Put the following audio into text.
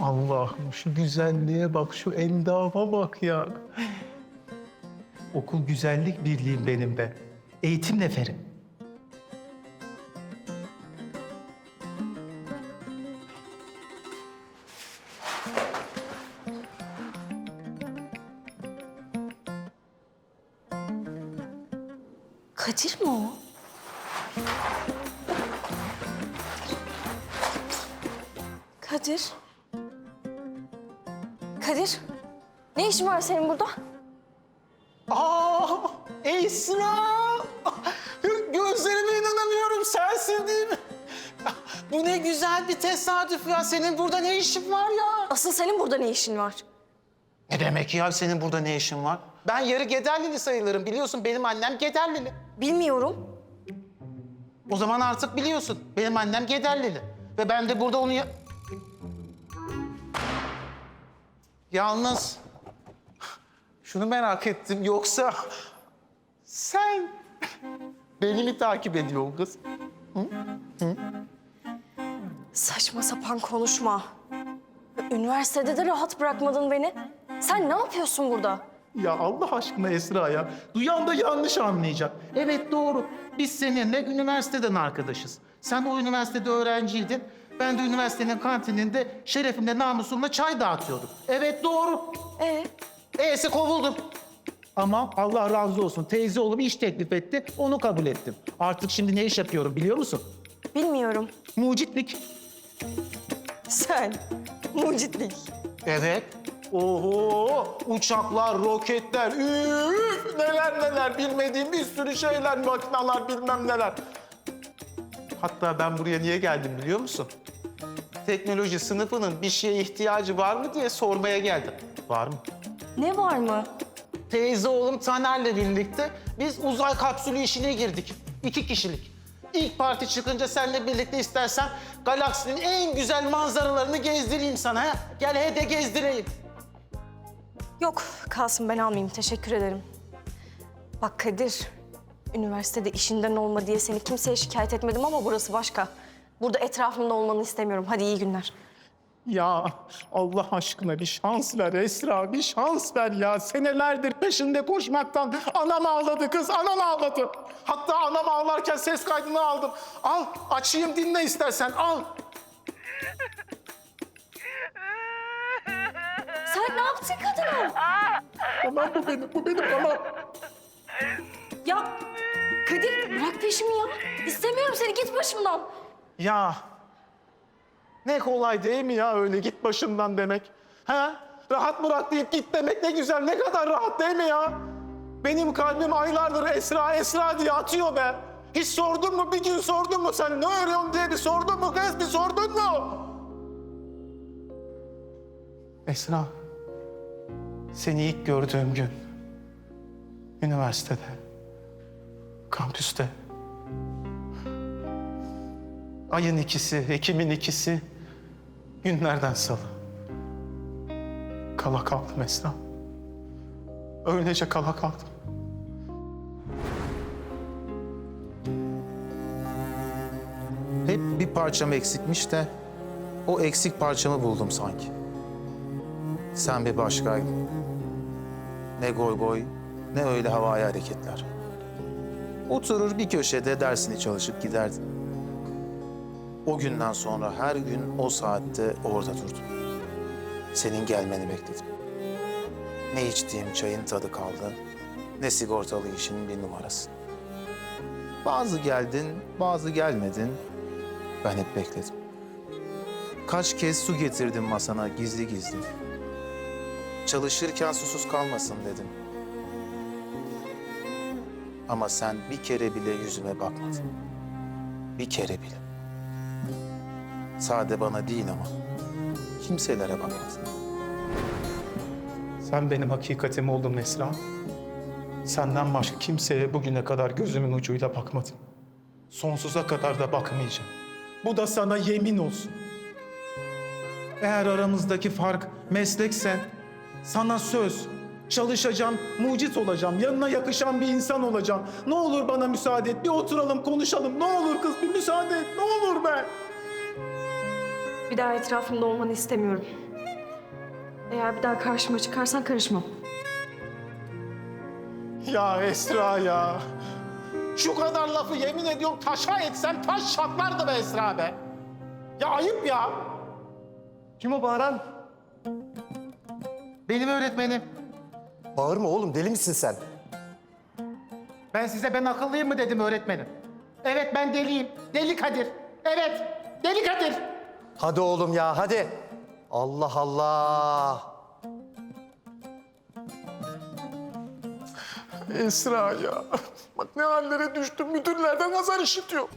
Allah'ım şu güzelliğe bak, şu endama bak ya. Okul güzellik birliğim benim be. Eğitim neferim. Kadir mi o? Kadir. Kadir. Ne işin var senin burada? Aa, Esra! Gözlerime inanamıyorum, sensin değil mi? Bu ne güzel bir tesadüf ya. Senin burada ne işin var ya? Asıl senin burada ne işin var? Ne demek ya senin burada ne işin var? Ben yarı Gederlili sayılırım. Biliyorsun benim annem Gederlili. Bilmiyorum. O zaman artık biliyorsun. Benim annem Gederlili. Ve ben de burada onu... Ya... Yalnız... Şunu merak ettim. Yoksa... Sen... Beni mi takip ediyorsun kız? Saçma sapan konuşma. Üniversitede de rahat bırakmadın beni. Sen ne yapıyorsun burada? Ya Allah aşkına Esra ya. Duyan da yanlış anlayacak. Evet doğru. Biz seninle üniversiteden arkadaşız. Sen o üniversitede öğrenciydin. Ben de üniversitenin kantininde şerefimle namusumla çay dağıtıyordum. Evet doğru. Ee, E'si kovuldum. Ama Allah razı olsun teyze oğlum iş teklif etti. Onu kabul ettim. Artık şimdi ne iş yapıyorum biliyor musun? bilmiyorum. Mucitlik. Sen mucitlik. Evet. Oho! Uçaklar, roketler, üf, neler neler bilmediğim bir sürü şeyler, makineler bilmem neler. Hatta ben buraya niye geldim biliyor musun? Teknoloji sınıfının bir şeye ihtiyacı var mı diye sormaya geldim. Var mı? Ne var mı? Teyze oğlum Taner'le birlikte biz uzay kapsülü işine girdik. İki kişilik. İlk parti çıkınca seninle birlikte istersen galaksinin en güzel manzaralarını gezdireyim sana. ha? Gel he de gezdireyim. Yok kalsın ben almayayım teşekkür ederim. Bak Kadir, üniversitede işinden olma diye seni kimseye şikayet etmedim ama burası başka. Burada etrafımda olmanı istemiyorum. Hadi iyi günler. Ya Allah aşkına bir şans ver Esra, bir şans ver ya. Senelerdir peşinde koşmaktan anam ağladı kız, anam ağladı. Hatta anam ağlarken ses kaydını aldım. Al, açayım dinle istersen, al. Sen ne yaptın kadına? Tamam bu benim, bu benim tamam. Ya Kadir bırak peşimi ya. İstemiyorum seni git başımdan. Ya ne kolay değil mi ya öyle git başımdan demek. Ha? Rahat bırak deyip git demek ne güzel, ne kadar rahat değil mi ya? Benim kalbim aylardır Esra, Esra diye atıyor be. Hiç sordun mu, bir gün sordun mu sen ne örüyorsun diye bir sordun mu kız, bir sordun mu? Esra, seni ilk gördüğüm gün, üniversitede, kampüste. Ayın ikisi, Ekim'in ikisi, günlerden salı. Kala kaldım Esra. Öylece kala kaldım. Hep bir parçam eksikmiş de o eksik parçamı buldum sanki. Sen bir başkaydın. Ne goy goy, ne öyle havai hareketler. Oturur bir köşede dersini çalışıp giderdin. O günden sonra her gün o saatte orada durdum. Senin gelmeni bekledim. Ne içtiğim çayın tadı kaldı, ne sigortalı işin bir numarası. Bazı geldin, bazı gelmedin. Ben hep bekledim. Kaç kez su getirdim masana gizli gizli. Çalışırken susuz kalmasın dedim. Ama sen bir kere bile yüzüme bakmadın. Bir kere bile. Sade bana değil ama kimselere bakmadın. Sen benim hakikatim oldun Esra. Senden başka kimseye bugüne kadar gözümün ucuyla bakmadım. Sonsuza kadar da bakmayacağım. Bu da sana yemin olsun. Eğer aramızdaki fark meslekse sana söz. Çalışacağım, mucit olacağım, yanına yakışan bir insan olacağım. Ne olur bana müsaade et, bir oturalım konuşalım. Ne olur kız bir müsaade et, ne olur be. Bir daha etrafımda olmanı istemiyorum. Eğer bir daha karşıma çıkarsan karışmam. Ya Esra ya. Şu kadar lafı yemin ediyorum taşa etsen taş çatlardı be Esra be. Ya ayıp ya. Kim o bağıran? Benim öğretmenim. Bağırma oğlum deli misin sen? Ben size ben akıllıyım mı dedim öğretmenim. Evet ben deliyim. Deli Kadir. Evet. Deli Kadir. Hadi oğlum ya hadi. Allah Allah. Esra ya. Bak ne hallere düştüm. Müdürlerden azar işitiyor.